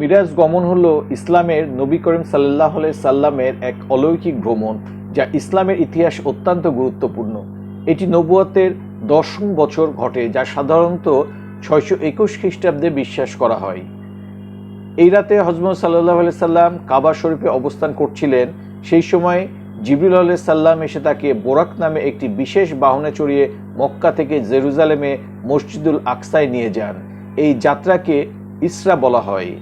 মিরাজ গমন হল ইসলামের নবী করিম সাল্লাহ সাল্লামের এক অলৌকিক ভ্রমণ, যা ইসলামের ইতিহাস অত্যন্ত গুরুত্বপূর্ণ। এটি নবুয়তের দশম বছর ঘটে, যা সাধারণত ছয়শো একুশ খ্রিস্টাব্দে বিশ্বাস করা হয়। এই রাতে হজরত সাল্লাহ সাল্লাম কাবা শরীফে অবস্থান করছিলেন। সেই সময় জিবরুল আলাহ সাল্লাম এসে তাকে বোরাক নামে একটি বিশেষ বাহনে চড়িয়ে মক্কা থেকে জেরুজালেমে মসজিদুল আকসায় নিয়ে যান। এই যাত্রাকে ইসরা বলা হয়।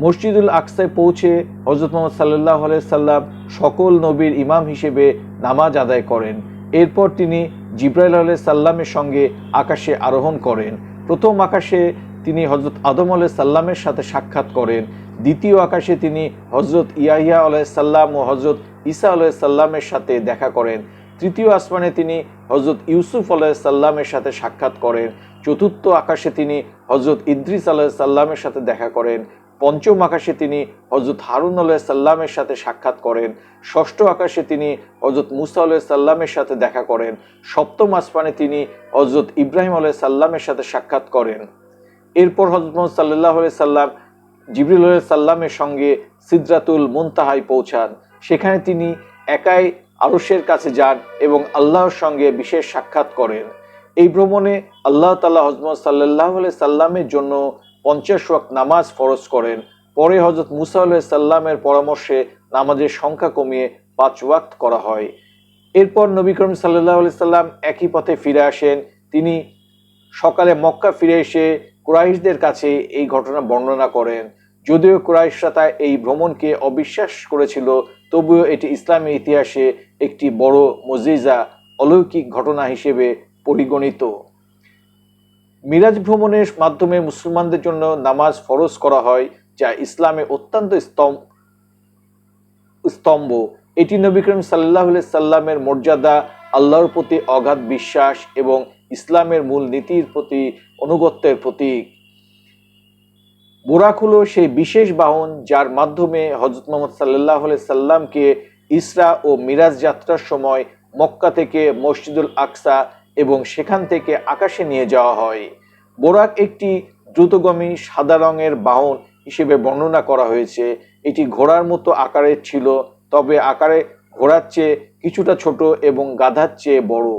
মসজিদুল আকসায় পৌঁছে হজরত মোহাম্মদ সাল্লাহ সাল্লাম সকল নবীর ইমাম হিসেবে নামাজ আদায় করেন। এরপর তিনি জিব্রাইল আলাহ সাল্লামের সঙ্গে আকাশে আরোহণ করেন। প্রথম আকাশে তিনি হজরত আদম আলাহ সাল্লামের সাথে সাক্ষাৎ করেন। দ্বিতীয় আকাশে তিনি হজরত ইয়াহিয়া আলাহ সাল্লাম ও হজরত ঈসা আলাহ সাল্লামের সাথে দেখা করেন। তৃতীয় আসমানে তিনি হজরত ইউসুফ আলাহ সাল্লামের সাথে সাক্ষাৎ করেন। চতুর্থ আকাশে তিনি হজরত ইদ্রিস আলাহ সাল্লামের সাথে দেখা করেন। পঞ্চম আকাশে তিনি হজরত হারুন আলাহ সাল্লামের সাথে সাক্ষাৎ করেন। ষষ্ঠ আকাশে তিনি হজরত মুসা আলাহ সাল্লামের সাথে দেখা করেন। সপ্তম আসমানে তিনি হজরত ইব্রাহিম আলাহ সাল্লামের সাথে সাক্ষাৎ করেন। এরপর হজরত মোহাম্মদ সাল্লাহ সাল্লাম জিবরুল সাল্লামের সঙ্গে সিদ্রাতুল মুনতাহায় পৌঁছান। সেখানে তিনি একাই আরশের কাছে যান এবং আল্লাহর সঙ্গে বিশেষ সাক্ষাৎ করেন। এই ভ্রমণে আল্লাহ তাল্লাহ হজরত সাল্লাহ সাল্লামের জন্য পঞ্চাশ ওয়াক্ত নামাজ ফরজ করেন। পরে হজরত মুসা সাল্লামের পরামর্শে নামাজের সংখ্যা কমিয়ে পাঁচ ওয়াক্ত করা হয়। এরপর নবী করিম সাল্লাহ সাল্লাম একই পথে ফিরে আসেন। তিনি সকালে মক্কা ফিরে এসে কুরাইশদের কাছে এই ঘটনা বর্ণনা করেন। যদিও কুরাইশরা তা এই ভ্রমণকে অবিশ্বাস করেছিল, তবুও এটি ইসলামের ইতিহাসে একটি বড় মজিজা, অলৌকিক ঘটনা হিসেবে পরিগণিত। মিরাজ ভ্রমণের মাধ্যমে মুসলমানদের জন্য নামাজ ফরজ করা হয়, যা ইসলামে অত্যন্ত স্তম্ভ স্তম্ভ। এটি নবী করিম সাল্লাহ সাল্লামের মর্যাদা, আল্লাহর প্রতি অগাধ বিশ্বাস এবং ইসলামের মূল নীতির প্রতি অনুগত্যের প্রতীক। বোরাক হলো সেই বিশেষ বাহন যার মাধ্যমে হজরত মোহাম্মদ সাল্লাহ সাল্লামকে ইসরা ও মিরাজ যাত্রার সময় মক্কা থেকে মসজিদুল আকসা এবং সেখান থেকে আকাশে নিয়ে যাওয়া হয়। বোরাক একটি দ্রুতগমী সাদা রঙের বাহন হিসেবে বর্ণনা করা হয়েছে। এটি ঘোড়ার মতো আকারের ছিল, তবে আকারে ঘোড়ার চেয়ে কিছুটা ছোট এবং গাধার চেয়ে বড়।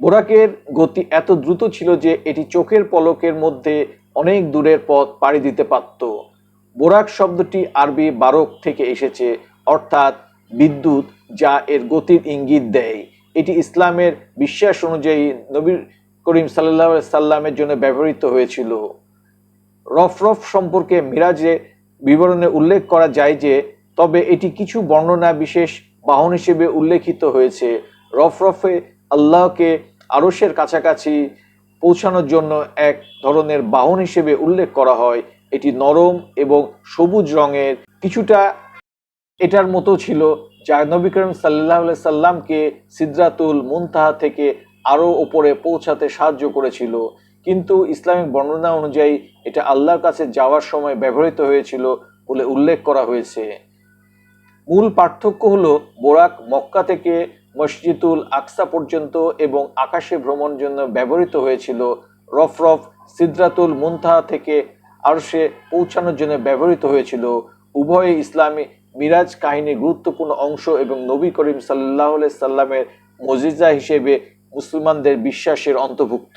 বোরাকের গতি এত দ্রুত ছিল যে এটি চোখের পলকের মধ্যে অনেক দূরের পথ পাড়ি দিতে পারত। বোরাক শব্দটি আরবি বারক থেকে এসেছে, অর্থাৎ বিদ্যুৎ, যা এর গতির ইঙ্গিত দেয়। এটি ইসলামের বিশ্বাস অনুযায়ী নবীর করিম সাল্লাহ সাল্লামের জন্য ব্যবহৃত হয়েছিল। রফ রফ সম্পর্কে মিরাজে বিবরণে উল্লেখ করা যায় যে, তবে এটি কিছু বর্ণনা বিশেষ বাহন হিসেবে উল্লেখিত হয়েছে। রফ রফে আল্লাহকে আরসের কাছাকাছি পৌঁছানোর জন্য এক ধরনের বাহন হিসেবে উল্লেখ করা হয়। এটি নরম এবং সবুজ রঙের, কিছুটা এটার মতো ছিল নবী করিম সাল্লাহ সাল্লামকে সিদ্রাতুল মুনতাহা থেকে আরও ওপরে পৌঁছাতে সাহায্য করেছিল। কিন্তু ইসলামিক বর্ণনা অনুযায়ী এটা আল্লাহর কাছে যাওয়ার সময় ব্যবহৃত হয়েছিল বলে উল্লেখ করা হয়েছে। মূল পার্থক্য হলো বোরাক মক্কা থেকে মসজিদুল আকসা পর্যন্ত এবং আকাশে ভ্রমণ জন্য ব্যবহৃত হয়েছিল। রফ রফ সিদ্রাতুল মুনতাহা থেকে আরশে পৌঁছানোর জন্য ব্যবহৃত হয়েছিল। উভয় ইসলামী মিরাজ কাহিনীর গুরুত্বপূর্ণ অংশ এবং নবী করিম সাল্লাহ সাল্লামের মজিজা হিসেবে মুসলমানদের বিশ্বাসের অন্তর্ভুক্ত।